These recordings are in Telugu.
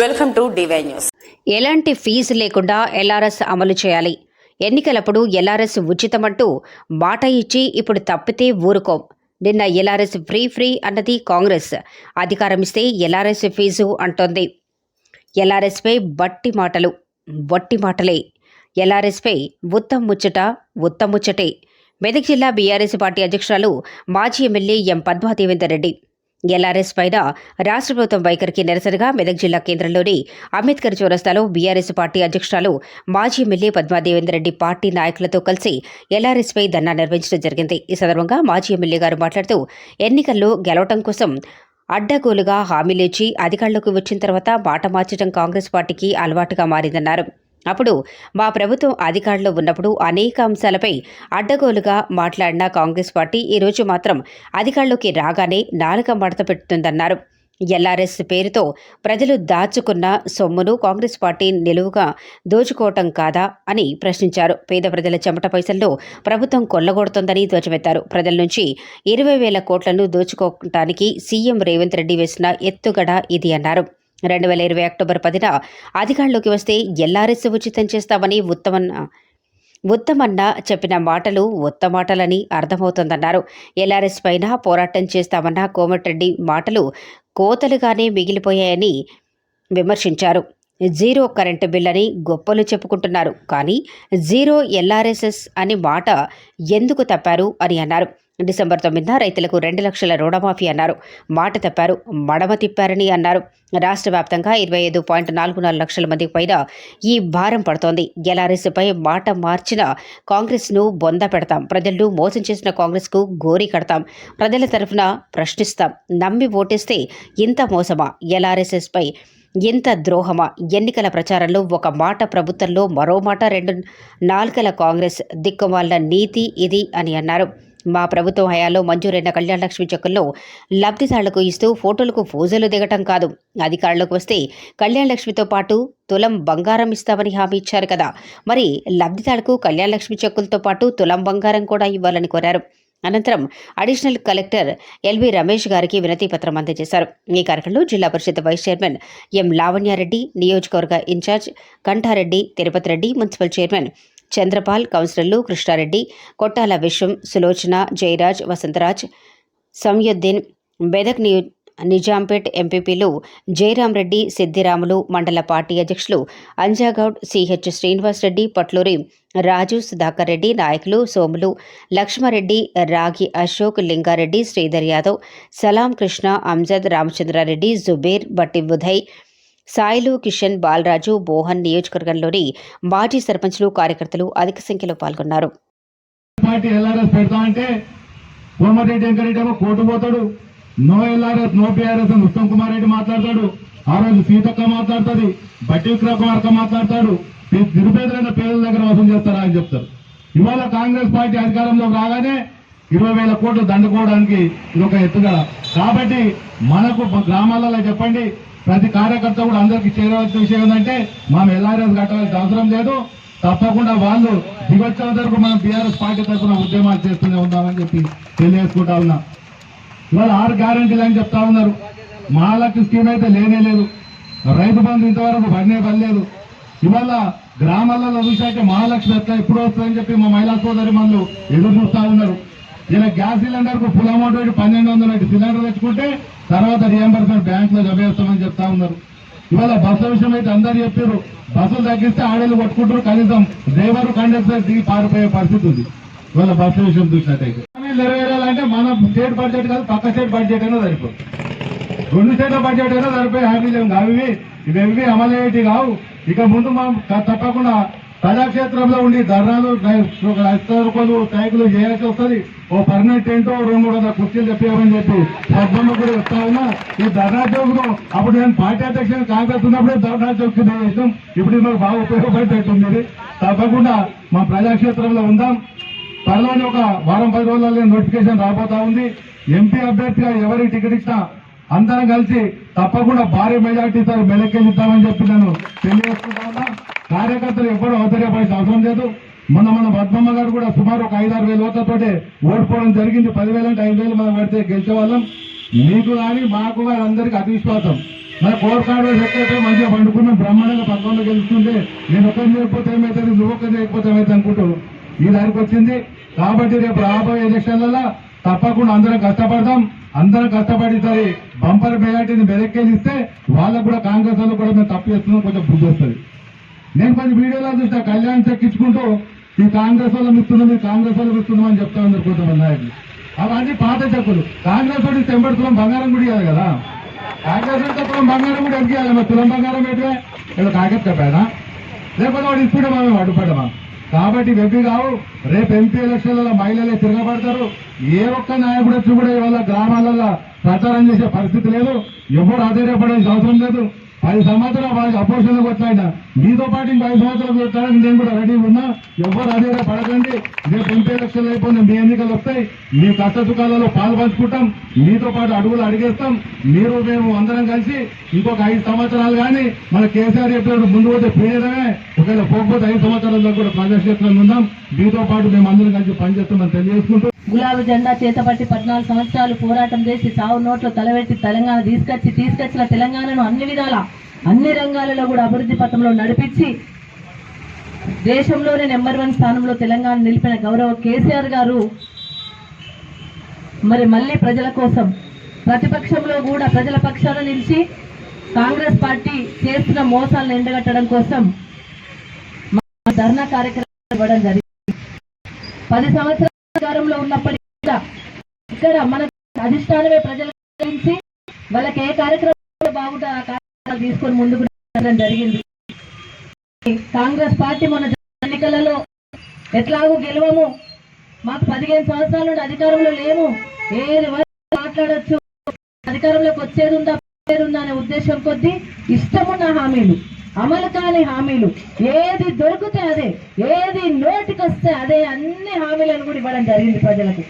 వెల్కమ్ టు డివై న్యూస్ ఎలాంటి ఫీజు లేకుండా ఎల్ఆర్ఎస్ అమలు చేయాలి? ఎన్నికలప్పుడు ఎల్ఆర్ఎస్ ఉచితమంటూ మాట ఇచ్చి ఇప్పుడు తప్పితే ఊరుకోం. నిన్న ఎల్ఆర్ఎస్ ఫ్రీ ఫ్రీ అన్నది కాంగ్రెస్. అధికారం ఇస్తే ఎల్ఆర్ఎస్ ఫీజు అంటోంది. ఎల్ఆర్ఎస్పై బట్టి మాటలు వట్టి మాటలే. ఎల్ఆర్ఎస్పై ఉత్తం ముచ్చట ఉత్తం ముచ్చటే. మెదక్ జిల్లా బీఆర్ఎస్ పార్టీ అధ్యక్షురాలు మాజీ MLA M Padma Devender Reddy LRS పైన రాష్ట్ర ప్రభుత్వం వైఖరికి నిరసనగా మెదక్ జిల్లా కేంద్రంలోని అంబేద్కర్ చౌరస్తాలో బీఆర్ఎస్ పార్టీ అధ్యక్షురాలు మాజీ ఎమ్మెల్యే పద్మాదేవేందర్రెడ్డి పార్టీ నాయకులతో కలిసి ఎల్ఆర్ఎస్ పై ధర్నా నిర్వహించడం జరిగింది. ఈ సందర్భంగా మాజీ ఎమ్మెల్యే గారు మాట్లాడుతూ ఎన్నికల్లో గెలవటం కోసం అడ్డగోలుగా హామీలేచి అధికారంలోకి వచ్చిన తర్వాత మాట మార్చడం కాంగ్రెస్ పార్టీకి అలవాటుగా మారిందన్నారు. అప్పుడు మా ప్రభుత్వం అధికారంలో ఉన్నప్పుడు అనేక అంశాలపై అడ్డగోలుగా మాట్లాడిన కాంగ్రెస్ పార్టీ ఈరోజు మాత్రం అధికారంలోకి రాగానే నాలుక మడత పెడుతుందన్నారు. ఎల్ఆర్ఎస్ పేరుతో ప్రజలు దాచుకున్న సొమ్మును కాంగ్రెస్ పార్టీ నిలువుగా దోచుకోవటం కాదా అని ప్రశ్నించారు. పేద ప్రజల చెమట పైసల్లో ప్రభుత్వం కొల్లగొడుతోందని ధ్వజమెత్తారు. ప్రజల నుంచి ఇరవై వేల కోట్లను దోచుకోవటానికి సీఎం రేవంత్ రెడ్డి వేసిన ఎత్తుగడ ఇది అన్నారు. రెండు వేల ఇరవై అక్టోబర్ పదిన అధికారంలోకి వస్తే ఎల్ఆర్ఎస్ ఉచితం చేస్తామని ఉత్తమన్న ఉత్తమన్న చెప్పిన మాటలు ఉత్తమాటలని అర్థమవుతోందన్నారు. ఎల్ఆర్ఎస్ పైన పోరాటం చేస్తామన్న కోమటిరెడ్డి మాటలు కోతలుగానే మిగిలిపోయాయని విమర్శించారు. జీరో కరెంటు బిల్ అని గొప్పలు చెప్పుకుంటున్నారు. కానీ జీరో ఎల్ఆర్ఎస్ఎస్ అని మాట ఎందుకు తప్పారు అని అన్నారు. డిసెంబర్ తొమ్మిదిన రైతులకు రెండు లక్షల రుణమాఫీ అన్నారు. మాట తప్పారు. మడమ తిప్పారని అన్నారు. రాష్ట్ర వ్యాప్తంగా ఇరవై ఐదు పాయింట్ నాలుగు నాలుగు లక్షల మందికి పైన ఈ భారం పడుతోంది. ఎల్ఆర్ఎస్పై మాట మార్చిన కాంగ్రెస్ను బొంద పెడతాం. ప్రజలను మోసం చేసిన కాంగ్రెస్కు గోరి కడతాం. ప్రజల తరఫున ప్రశ్నిస్తాం. నమ్మి ఓటేస్తే ఇంత మోసమా? ఎల్ఆర్ఎస్ఎస్పై ఇంత ద్రోహమా? ఎన్నికల ప్రచారంలో ఒక మాట ప్రభుత్వంలో మరో మాట రెండు నాలుకల కాంగ్రెస్ దిక్కుమాలిన నీతి ఇది అని అన్నారు. మా ప్రభుత్వం హయాల్లో మంజూరైన కళ్యాణలక్ష్మి చెక్కుల్లో లబ్ధిదారులకు ఇస్తూ ఫోటోలకు ఫోజులు దిగటం కాదు. అధికారులకు వస్తే కళ్యాణలక్ష్మితో పాటు తులం బంగారం ఇస్తామని హామీ ఇచ్చారు కదా. మరి లబ్ధిదారులకు కళ్యాణలక్ష్మి చెక్కులతో పాటు తులం బంగారం కూడా ఇవ్వాలని కోరారు. అనంతరం అడిషనల్ కలెక్టర్ ఎల్వి రమేష్ గారికి వినతి పత్రం అందజేశారు. ఈ కార్యక్రమంలో జిల్లా పరిషత్ వైస్ చైర్మన్ ఎం లావణ్యారెడ్డి నియోజకవర్గ incharge Kantha Reddy Tirupati Reddy municipal chairman Chandrapal కౌన్సిలర్లు కృష్ణారెడ్డి కొట్టాల విశ్వం సులోచన జయరాజ్ వసంతరాజ్ సంయుద్దీన్ బెదక్ నియో నిజాంపేట్ ఎంపీపీలు జయరాం రెడ్డి సిద్దిరాములు మండల పార్టీ అధ్యక్షులు అంజాగౌడ్ సిహెచ్ శ్రీనివాసరెడ్డి పట్లూరి రాజు సుధాకర్ రెడ్డి నాయకులు సోములు లక్ష్మారెడ్డి రాగి అశోక్ లింగారెడ్డి శ్రీధర్ యాదవ్ సలాం కృష్ణ అంజద్ రామచంద్రారెడ్డి జుబేర్ బట్టి ఉదయ్ సాయిలు కిషన్ బాలరాజు మోహన్ నియోజకవర్గంలోని మాజీ సర్పంచ్లు కార్యకర్తలు అధిక సంఖ్యలో పాల్గొన్నారు. పార్టీ ఎల్ఆర్ఎస్ పెడతా అంటే కోమటిరెడ్డి వెంకరెడ్డి ఏమో కోర్టు పోతాడు. నో ఎల్ఆర్ఎస్ నో పిఆర్ఎస్ అని ఉత్తమ్ కుమార్ రెడ్డి మాట్లాడతాడు. ఆ రోజు సీతక్క మాట్లాడుతుంది బట్టి విక్రమార్క మాట్లాడతాడు. నిరుపేదలైన పేదల దగ్గర వసూలు చేస్తారా అని చెప్తారు. ఇవాళ కాంగ్రెస్ పార్టీ అధికారంలో రాగానే ఇరవై వేల కోట్లు దండుకోవడానికి ఇది ఒక ఎత్తుగల కాబట్టి మనకు గ్రామాలలో చెప్పండి ప్రతి కార్యకర్త కూడా అందరికీ చేరవలసిన విషయం ఏంటంటే మనం ఎల్ఆర్ఎస్ కట్టవలసిన అవసరం లేదు. తప్పకుండా వాళ్ళు దిగొచ్చే వరకు మనం టీఆర్ఎస్ పార్టీ తరఫున ఉద్యమాలు చేస్తూనే ఉన్నామని చెప్పి తెలియజేసుకుంటా ఉన్నా. ఇవాళ ఆరు గ్యారంటీలు అని చెప్తా ఉన్నారు. మహాలక్ష్మి స్కీమ్ అయితే లేనే లేదు. రైతు బంధు ఇంతవరకు పడినే పడలేదు ఇవాళ గ్రామాలలో చూశాక మహాలక్ష్మి ఎట్లా ఎప్పుడు వస్తుందని చెప్పి మా మహిళా సోదరి మనలు ఎదురు చూస్తూ ఉన్నారు. ఇలా గ్యాస్ సిలిండర్కు ఫుల్ అమౌంట్ పెట్టి పన్నెండు వందలు సిలిండర్ తెచ్చుకుంటే తర్వాత రియంబర్స్మెంట్ బ్యాంకులో జమ చేస్తామని చెప్తా ఉన్నారు. ఇవాళ బస్సుల విషయం అయితే అందరు చెప్పారు బస్సులు తగ్గిస్తే ఆడలు కొట్టుకుంటారు కనీసం డ్రైవర్ కండక్టర్ దిగి పారిపోయే పరిస్థితి ఉంది. ఇవాళ బస్సు విషయం చూసినట్టయితే. నెరవేరాలంటే మన స్టేట్ బడ్జెట్ కాదు పక్క స్టేట్ బడ్జెట్ అయినా సరిపోతుంది రెండు స్టేట్ల బడ్జెట్ అయినా సరిపోయే హామీలు ఏం కావు ఇవి. ఇవేవి అమలయ్యేటి కావు. ఇక ముందు మనం తప్పకుండా ప్రజాక్షేత్రంలో ఉండి ధర్నాలు రూపాయలు ట్యాంకులు చేయాల్సి వస్తుంది. ఓ పర్మనెంట్ ఏంటో రెండు మూడు వందల కుర్చీలు చెప్పేవని చెప్పి సభ్యులు కూడా ఇస్తా ఉన్నా. ఈ ధర్నా చౌక్ను అప్పుడు నేను పార్టీ అధ్యక్షుడు కాంగ్రెస్ ఉన్నప్పుడే ధర్నా చౌక్ చేసాం ఇప్పుడు మాకు బాగా ఉపయోగపడేటట్టుంది తప్పకుండా మా ప్రజాక్షేత్రంలో ఉందాం. త్వరలోనే ఒక వారం పది రోజుల్లో నోటిఫికేషన్ రాబోతా ఉంది. ఎంపీ అభ్యర్థిగా ఎవరికి టికెట్ ఇచ్చినా అందరం కలిసి తప్పకుండా భారీ మెజార్టీతో మెలకెళ్ళిద్దామని చెప్పి నేను తెలియజేసుకుంటా ఉన్నా. కార్యకర్తలు ఎవ్వరూ ఔదర్యపడాల్సిన అవసరం లేదు. మొన్న మన పద్మమ్మ గారు కూడా సుమారు ఒక ఐదారు వేల ఓట్లతోటే ఓడిపోవడం జరిగింది. పదివేల అంటే ఐదు వేలు మనం పెడితే గెలిచే వాళ్ళం. మీకు కానీ మాకు కానీ అందరికీ అతి విశ్వాసం మన కోర్ ఎక్కడైతే మంచిగా పండుకున్నాం? బ్రహ్మాండంగా పద్మంలో గెలుస్తుంటే నేను ఒకరిని చేయకపోతే ఏమవుతుంది నువ్వు ఒకరిని చేయకపోతే ఏమైతే అనుకుంటూ ఈ దానికి వచ్చింది. కాబట్టి రేపు రాబోయే ఎలక్షన్లలో తప్పకుండా అందరం కష్టపడతాం అందరం కష్టపడి సరే బంపర్ మెజార్టీని బెదక్కేలిస్తే వాళ్ళకు కూడా కాంగ్రెస్ వాళ్ళు కూడా మేము తప్పు చేస్తున్నాం. కొంచెం బుద్ధి వస్తుంది. నేను కొంచెం వీడియోలో చూసా కళ్యాణ్ చెక్కించుకుంటూ ఈ కాంగ్రెస్ వాళ్ళని ఇస్తున్నాం ఈ కాంగ్రెస్ వాళ్ళకి ఇస్తున్నాం అని చెప్తా ఉన్నారు కొంతమంది నాయకులు. అవన్నీ పాత చెప్పులు. కాంగ్రెస్ వాడికి తెంబడి తులం బంగారం కూడా ఇవ్వాలి కదా. కాంగ్రెస్ వాడితే తులం బంగారం కూడా ఎంత మరి తులం బంగారం ఏంటివే? ఇలా కాకెట్ చెప్పాడా లేకపోతే వాడు ఇప్పుడమా మేము అడ్డుపడమా కాబట్టి వెబ్బి కావు రేపు ఎంపీ ఎలక్షన్లలో మహిళలే తిరగబడతారు. ఏ ఒక్క నాయకుడు వచ్చి కూడా ఇవాళ గ్రామాలలో ప్రచారం చేసే పరిస్థితి లేదు. ఎవరు ఆధారపడాల్సిన అవసరం లేదు. పది సంవత్సరాలు వాళ్ళకి అపోజిషన్ కొట్లాడినా మీతో పాటు ఇంకా ఐదు సంవత్సరాలు కొట్టడానికి నేను కూడా రెడీ ఉన్నా. ఎవరు అదే పడకండి రేపు ఎంపీ ఎలక్షన్లు అయిపోయిన మీ ఎన్నికలు వస్తాయి. మీ కష్ట సుఖాలలో పాలు పంచుకుంటాం. మీతో పాటు అడుగులు అడిగేస్తాం. మీరు మేము అందరం కలిసి ఇంకొక ఐదు సంవత్సరాలు కానీ మన కేసీఆర్ చెప్పినట్టు ముందు పోతే పీడమే ఒకవేళ పోకపోతే ఐదు సంవత్సరాల్లో కూడా ప్రజాక్షేత్రంలో ఉందాం మీతో పాటు మేము అందరం కలిసి పనిచేస్తామని తెలియజేసుకుంటూ గులాబీ జెండా చేతపట్టి పద్నాలుగు సంవత్సరాలు పోరాటం చేసి సావు నోట్లో తలబెట్టి తెలంగాణ తీసుకొచ్చి తీసుకొచ్చిన తెలంగాణను అన్ని విధాలా అన్ని రంగాలలో కూడా అభివృద్ధి పథంలో నడిపించి దేశంలోనే నెంబర్ వన్ స్థానంలో తెలంగాణ నిలిపిన గౌరవ కేసీఆర్ గారు మరి మళ్ళీ ప్రజల కోసం ప్రతిపక్షంలో కూడా ప్రజల పక్షాన నిలిచి కాంగ్రెస్ పార్టీ చేస్తున్న మోసాలను ఎండగట్టడం కోసం ధర్నా కార్యక్రమం ఇవ్వడం జరిగింది. పది సంవత్సరాల అధికారంలో ఉన్నప్పటికీ కూడా ఇక్కడ మన అధిష్టానమే ప్రజల వాళ్ళకి ఏ కార్యక్రమం బాగుంటే తీసుకొని ముందుకు జరిగింది. కాంగ్రెస్ పార్టీ మన ఎన్నికలలో ఎట్లాగూ గెలవము. మాకు పదిహేను సంవత్సరాల నుండి అధికారంలో లేము. ఏది వరకు మాట్లాడొచ్చు. అధికారంలోకి వచ్చేది ఉందా ఉందా అనే ఉద్దేశం కొద్దీ ఇష్టమున్న హామీలు అమలు కాని హామీలు. ఏది దొరికితే అదే ఏది నోటికొస్తే అదే అన్ని హామీలను కూడా ఇవ్వడం జరిగింది ప్రజలకు.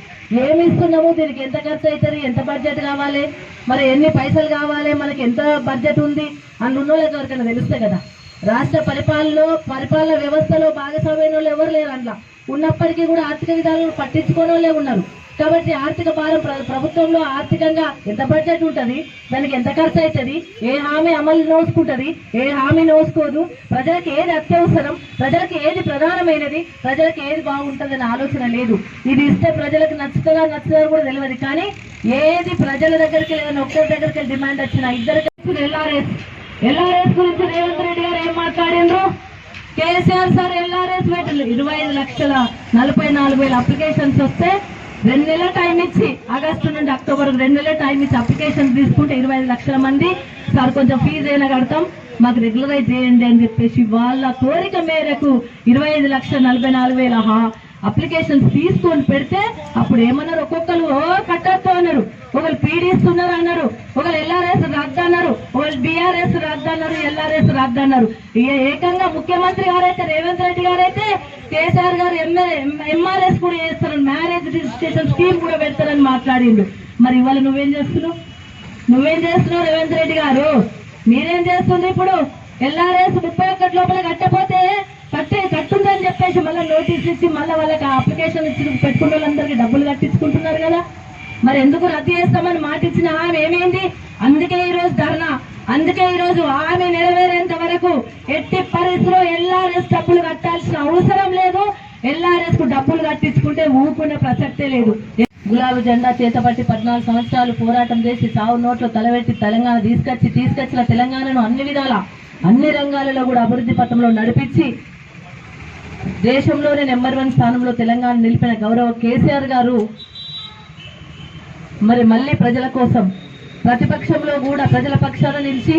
ఏమి ఇస్తున్నాము దీనికి ఎంత ఖర్చు అవుతుంది ఎంత బడ్జెట్ కావాలి? మరి ఎన్ని పైసలు కావాలి? మనకి ఎంత బడ్జెట్ ఉంది? అని ఉన్న వాళ్ళకి ఎవరికైనా తెలుస్తే కదా. రాష్ట్ర పరిపాలనలో పరిపాలన వ్యవస్థలో భాగస్వామ్యం వాళ్ళు ఎవరు లేరు అందులో. ఉన్నప్పటికీ కూడా ఆర్థిక విధానాలను పట్టించుకోని వాళ్ళే ఉన్నారు. కాబట్టి ఆర్థిక భారం ప్రభుత్వంలో ఆర్థికంగా ఎంత బడ్జెట్ ఉంటుంది? దానికి ఎంత ఖర్చు అవుతుంది ఏ హామీ అమలు నోసుకుంటుంది ఏ హామీ నోసుకోదు ప్రజలకు ఏది అత్యవసరం? ప్రజలకు ఏది ప్రధానమైనది? ప్రజలకు ఏది బాగుంటుంది అనే ఆలోచన లేదు. ఇది ఇస్తే ప్రజలకు నచ్చుతుందా నచ్చుతుందో కూడా తెలియదు. కానీ ఏది ప్రజల దగ్గరికి లేదని ఒక్కరి దగ్గరికి డిమాండ్ వచ్చిన ఇద్దరు ఎల్ఆర్ఎస్. ఎల్ఆర్ఎస్ గురించి రేవంత్ రెడ్డి గారు ఏం మాట్లాడిండ్రు? కేసీఆర్ సార్ ఎల్ఆర్ఎస్ పెట్టిండ్రు. ఇరవై ఐదు లక్షల నలభై నాలుగు వేల అప్లికేషన్స్ వస్తే రెండు నెలల టైం ఇచ్చి ఆగస్టు నుండి అక్టోబర్ రెండు నెలల టైం ఇచ్చి అప్లికేషన్ తీసుకుంటే ఇరవై ఐదు లక్షల మంది. సార్ కొంచెం ఫీజు అయినా కడతాం? మాకు రెగ్యులరైజ్ చేయండి అని చెప్పేసి వాళ్ళ కోరిక మేరకు ఇరవై ఐదు లక్షల నలభై నాలుగు వేల హా- అప్లికేషన్స్ తీసుకొని పెడితే అప్పుడు ఏమన్నారు? ఒక్కొక్కరు ఓ అన్నారు. ఒకరు పీడిస్తున్నారు అన్నారు ఒకరు ఎల్ఆర్ఎస్ రద్దు అన్నారు ఒకరు బీఆర్ఎస్ రద్దు అన్నారు ఎల్ఆర్ఎస్ రద్దు అన్నారు ఇక ఏకంగా ముఖ్యమంత్రి గారైతే రేవంత్ రెడ్డి గారైతే కేసీఆర్ గారు ఎంఆర్ఎస్ కూడా చేస్తారు మ్యారేజ్ రిజిస్ట్రేషన్ స్కీమ్ కూడా పెడతారని మాట్లాడిండు. మరి ఇవాళ నువ్వేం చేస్తున్నావు? నువ్వేం చేస్తున్నావు రేవంత్ రెడ్డి గారు? మీరేం చేస్తుంది ఇప్పుడు? ఎల్ఆర్ఎస్ ముప్పై ఒక్కటి లోపల కట్టపోతే కట్టే కట్టుందని చెప్పేసి మళ్ళీ నోటీస్ ఇచ్చి మళ్ళీ వాళ్ళకి అప్లికేషన్ ఇచ్చి పెట్టుకున్న వాళ్ళందరికీ డబ్బులు కట్టించుకుంటున్నారు కదా. మరి ఎందుకు రద్దు చేస్తామని మాట ఇచ్చిన ఆమె ఏమైంది? అందుకే ఈ రోజు ధర్నా. అందుకే ఈ రోజు ఆమె నెరవేరేంత వరకు ఎట్టి పరిస్థితిలో ఎల్ఆర్ఎస్ డబ్బులు కట్టాల్సిన అవసరం లేదు. ఎల్ఆర్ఎస్కు డబ్బులు కట్టించుకుంటే ఊపుకునే ప్రసక్తే లేదు. గులాబీ జెండా చేతపట్టి పద్నాలుగు సంవత్సరాలు పోరాటం చేసి సావు నోట్లో తలబెట్టి తెలంగాణ తీసుకొచ్చి తీసుకొచ్చిన తెలంగాణను అన్ని విధాల అన్ని రంగాలలో కూడా అభివృద్ధి పథంలో నడిపించి దేశంలోనే నెంబర్ వన్ స్థానంలో తెలంగాణ నిలిపిన గౌరవ కేసీఆర్ గారు మరి మళ్ళీ ప్రజల కోసం. ప్రతిపక్షంలో కూడా ప్రజల పక్షాన నిలిచి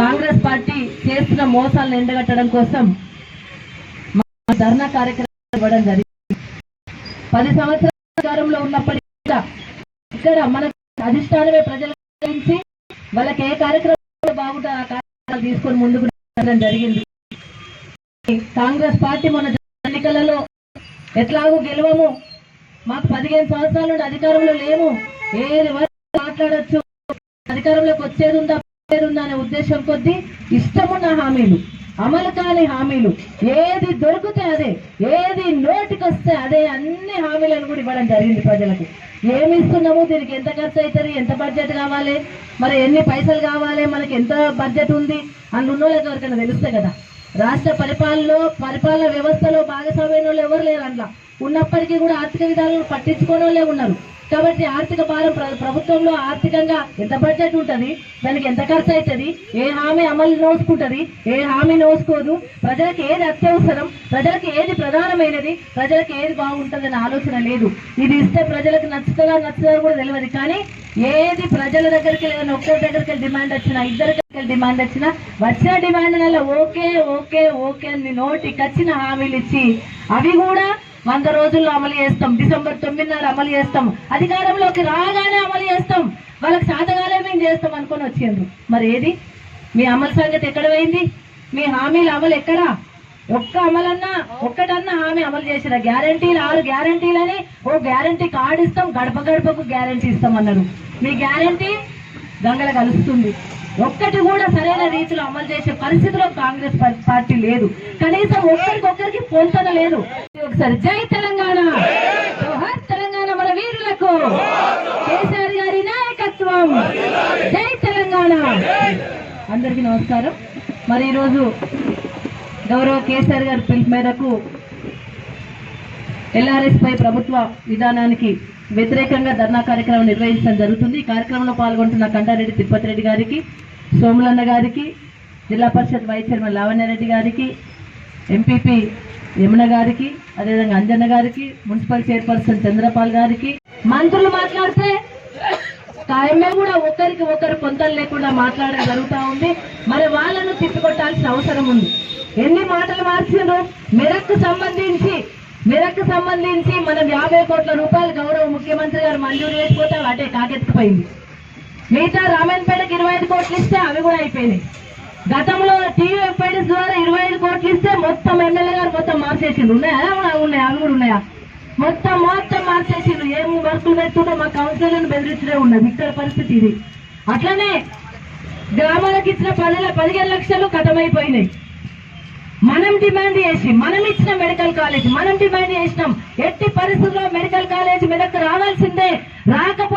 కాంగ్రెస్ పార్టీ చేస్తున్న మోసాలను ఎండగట్టడం కోసం ధర్నా కార్యక్రమం ఇవ్వడం జరిగింది. పది సంవత్సరాల అధికారంలో ఉన్నప్పటికీ కూడా ఇక్కడ మన అధిష్టానమే ప్రజల వాళ్ళకి ఏ కార్యక్రమాలు బాగుంటారు ఆ కార్యక్రమాలు తీసుకొని ముందుకు జరిగింది. కాంగ్రెస్ పార్టీ మన ఎన్నికలలో ఎట్లాగూ గెలవము మాకు పదిహేను సంవత్సరాల నుండి అధికారంలో లేము. ఏది వరకు మాట్లాడొచ్చు? అధికారంలోకి వచ్చేది ఉందా పోయేది ఉందా అనే ఉద్దేశం కొద్దీ ఇష్టమున్న హామీలు అమలు కాని హామీలు ఏది దొరికితే అదే ఏది నోటికొస్తే అదే అన్ని హామీలను కూడా ఇవ్వడం జరిగింది ప్రజలకు. ఏమి ఇస్తున్నాము? దీనికి ఎంత ఖర్చు అవుతుంది ఎంత బడ్జెట్ కావాలి? మరి ఎన్ని పైసలు కావాలి? మనకి ఎంత బడ్జెట్ ఉంది? అని ఉన్నోళ్ళకి ఎవరికైనా తెలుస్తే కదా. రాష్ట్ర పరిపాలనలో పరిపాలన వ్యవస్థలో భాగస్వామ్యం వాళ్ళు ఎవరు లేరు అట్లా ఉన్నప్పటికీ కూడా ఆర్థిక విధానాలను పట్టించుకోని వాళ్ళే ఉన్నారు. కాబట్టి ఆర్థిక భారం ప్రభుత్వంలో ఆర్థికంగా ఎంత బడ్జెట్ ఉంటుంది? దానికి ఎంత ఖర్చు అవుతుంది ఏ హామీ అమలు నోసుకుంటది ఏ హామీ నోసుకోదు ప్రజలకు ఏది అత్యవసరం? ప్రజలకు ఏది ప్రధానమైనది? ప్రజలకు ఏది బాగుంటుందనే ఆలోచన లేదు. ఇది ఇస్తే ప్రజలకు నచ్చుతుందా నచ్చుతుందా కూడా తెలియదు. కానీ ఏది ప్రజల దగ్గరికి లేదా ఒక్కరి దగ్గరికి వెళ్ళి డిమాండ్ వచ్చినా ఇద్దరి దగ్గరికి వెళ్ళి డిమాండ్ వచ్చినా వచ్చిన డిమాండ్ ఓకే ఓకే ఓకే అని నోటికి వచ్చిన హామీలు ఇచ్చి అవి కూడా వంద రోజుల్లో అమలు చేస్తాం. డిసెంబర్ తొమ్మిది అమలు చేస్తాం. అధికారంలోకి రాగానే అమలు చేస్తాం. వాళ్ళకి శాతగానే మేము చేస్తాం అనుకొని వచ్చారు మరి ఏది? మీ అమలు సంగతి ఎక్కడ పోయింది? మీ హామీల అమలు ఎక్కడా? ఒక్క అమలన్నా ఒక్కటన్నా హామీ అమలు చేసిన గ్యారంటీలు ఆరు గ్యారంటీలని ఓ గ్యారంటీ కార్డు ఇస్తాం గడప గడపకు గ్యారంటీ ఇస్తాం అన్నారు మీ గ్యారంటీ గంగల కలుస్తుంది. ఒక్కటి కూడా సరైన రీతిలో అమలు చేసే పరిస్థితిలో కాంగ్రెస్ పార్టీ లేదు. కనీసం ఒక్కరికొక్కరికి పొంతన లేదు. ఒకసారి జై తెలంగాణ. జోహార్ తెలంగాణ మన వీరులకు. కేసీఆర్ గారి నాయకత్వం. జై తెలంగాణ. అందరికీ నమస్కారం. మరి ఈరోజు గౌరవ కేసీఆర్ గారి పిలుపు మేరకు ఎల్ఆర్ఎస్ పై ప్రభుత్వ విధానానికి వ్యతిరేకంగా ధర్నా కార్యక్రమం నిర్వహించడం జరుగుతుంది. ఈ కార్యక్రమంలో పాల్గొంటున్న కంటారెడ్డి తిరుపతి రెడ్డి గారికి సోములన్న గారికి జిల్లా పరిషత్ వైస్ చైర్మన్ లావణ్యారెడ్డి గారికి ఎంపీపీ యమున గారికి అదేవిధంగా అంజన్న గారికి మున్సిపల్ చైర్పర్సన్ చంద్రపాల్ గారికి. మంత్రులు మాట్లాడితే కాయమే కూడా ఒకరికి ఒకరు పొంతలు లేకుండా మాట్లాడడం జరుగుతూ ఉంది. మరి వాళ్ళను తిప్పికొట్టాల్సిన అవసరం ఉంది. ఎన్ని మాటలు మార్చిండ్రు? మెరక్కు సంబంధించి మెరకు సంబంధించి మనం యాభై కోట్ల రూపాయలు గౌరవ ముఖ్యమంత్రి గారు మంజూరు చేసిపోతే అటే కాకెత్తిపోయింది. మిగతా రామాయణపేటకి ఇరవై ఐదు కోట్లు ఇస్తే అవి కూడా అయిపోయినాయి. గతంలో టీవీ ఎఫ్ఐడిస్ ద్వారా ఇరవై ఐదు కోట్లు ఇస్తే మొత్తం ఎమ్మెల్యే గారు మొత్తం మార్చేసిండ్రు. ఉన్నాయా? అవునా, ఉన్నాయి? అవి కూడా ఉన్నాయా? మొత్తం మొత్తం మార్చేసిండ్రు. ఏం వర్కులు పెట్టుకుంటే మా కౌన్సిలర్లను బెదిరించడే ఉన్నది. ఇక్కడ పరిస్థితి ఇది. అట్లనే గ్రామాలకు ఇచ్చిన పది పదిహేను లక్షలు కథమైపోయినాయి. మనం డిమాండ్ చేసి మనం ఇచ్చిన మెడికల్ కాలేజ్ మనం డిమాండ్ చేసినాం. ఎట్టి పరిస్థితుల్లో మెడికల్ కాలేజ్ మెదక్ రావాల్సిందే. రాకపోతే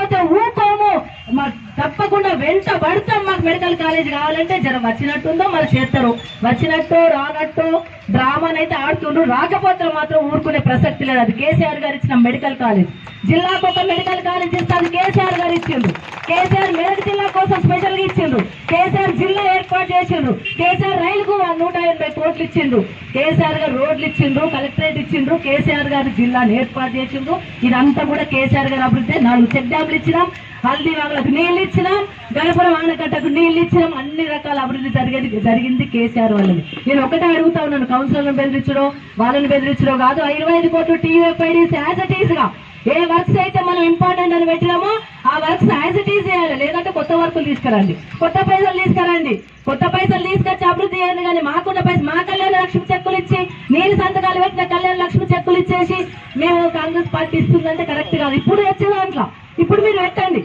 ఎంత పడతాం మాకు మెడికల్ కాలేజ్ కావాలంటే జర వచ్చినట్టుందో మరి చేస్తారు. వచ్చినట్టు రానట్టు డ్రామానైతే ఆడుతుండ్రు. రాకపోతే మాత్రం ఊరుకునే ప్రసక్తి లేదు. అది కేసీఆర్ గారు ఇచ్చిన మెడికల్ కాలేజ్. జిల్లాకు ఒక మెడికల్ కాలేజ్ ఇస్తే అది కేసీఆర్ గారు ఇచ్చిండ్రు. కేసీఆర్ మెదక్ జిల్లా కోసం స్పెషల్గా ఇచ్చిండ్రు. కేసీఆర్ జిల్లా ఏర్పాటు చేసిండ్రు. కేసీఆర్ రైలుకు నూట ఎనభై కోట్లు ఇచ్చిండ్రు. కేసీఆర్ గారు రోడ్లు ఇచ్చిండ్రు కలెక్టరేట్ ఇచ్చిండ్రు. కేసీఆర్ గారు జిల్లాను ఏర్పాటు చేసిండ్రు. ఇదంతా కూడా కేసీఆర్ గారు అభివృద్ధి. నాలుగు చెక్ డ్యాంలు ఇచ్చినాం. హల్దీ వాగులకు నీళ్ళు ఇచ్చినాం గణపురం ఆనకట్టకు నీళ్ళు ఇచ్చినాం అన్ని రకాల అభివృద్ధి జరిగేది జరిగింది కేసీఆర్ వాళ్ళని నేను ఒకటే అడుగుతా ఉన్నాను కౌన్సిలర్లను బెదిరించడో వాళ్ళని బెదిరించడో కాదు ఇరవై ఐదు కోట్లు టీయూఎఫ్ఐడీస్ యాజ్ అట్ ఈస్గా. ఏ వర్క్స్ అయితే మనం ఇంపార్టెంట్ అని పెట్టినామో ఆ వర్క్స్ యాజ్ ఇట్ ఈస్ చేయాలి. లేదంటే కొత్త వర్కులు తీసుకురండి. కొత్త పైసలు తీసుకురండి. కొత్త పైసలు తీసుకొచ్చి అభివృద్ధి చేయండి కానీ మాకున్న పైసలు మా కళ్యాణ లక్ష్మి చెక్కులు ఇచ్చి నేను సంతకాలు పెట్టిన కళ్యాణ లక్ష్మి చెక్కులు ఇచ్చేసి మేము కాంగ్రెస్ పార్టీ ఇస్తుందంటే కరెక్ట్ కాదు. ఇప్పుడు వచ్చే దాంట్లో ఇప్పుడు మీరు పెట్టండి.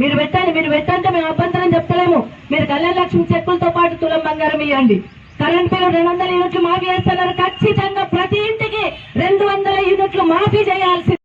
మీరు పెట్టండి మీరు పెట్టంటే మేము అభ్యంతరం చెప్తలేము మీరు కళ్యాణ లక్ష్మి చెక్కులతో పాటు తులం బంగారం ఇవ్వండి కరెంట్ బిల్లు రెండు వందల యూనిట్లు మాఫీ చేస్తున్నారు. ఖచ్చితంగా ప్రతి ఇంటికి రెండు వందల యూనిట్లు మాఫీ చేయాల్సి